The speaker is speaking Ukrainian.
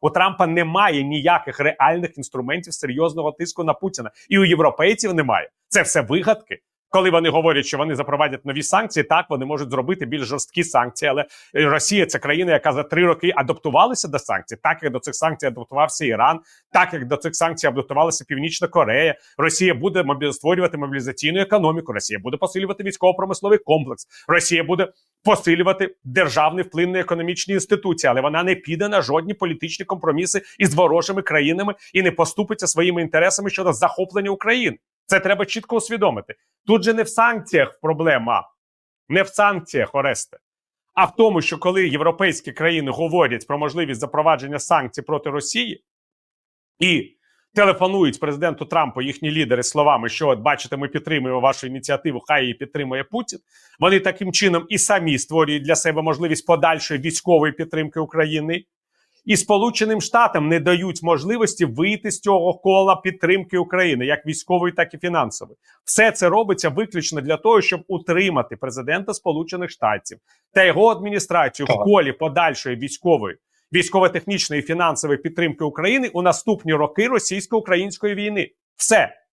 У Трампа немає ніяких реальних інструментів серйозного тиску на Путіна, і у європейців немає. Це все вигадки. Коли вони говорять, що вони запровадять нові санкції, так вони можуть зробити більш жорсткі санкції. Але Росія це країна, яка за три роки адаптувалася до санкцій, так як до цих санкцій адаптувався Іран, так як до цих санкцій адаптувалася Північна Корея. Росія буде створювати мобілізаційну економіку. Росія буде посилювати військово-промисловий комплекс. Росія буде посилювати державний вплив на економічні інституції, але вона не піде на жодні політичні компроміси із ворожими країнами і не поступиться своїми інтересами щодо захоплення України. Це треба чітко усвідомити. Тут же не в санкціях проблема, не в санкціях, Оресте, а в тому, що коли європейські країни говорять про можливість запровадження санкцій проти Росії і телефонують президенту Трампу їхні лідери словами, що от бачите, ми підтримуємо вашу ініціативу, хай її підтримує Путін. Вони таким чином і самі створюють для себе можливість подальшої військової підтримки України. І Сполученим Штатам не дають можливості вийти з цього кола підтримки України, як військової, так і фінансової. Все це робиться виключно для того, щоб утримати президента Сполучених Штатів та його адміністрацію в колі подальшої військової, військово-технічної фінансової підтримки України у наступні роки російсько-української війни. Все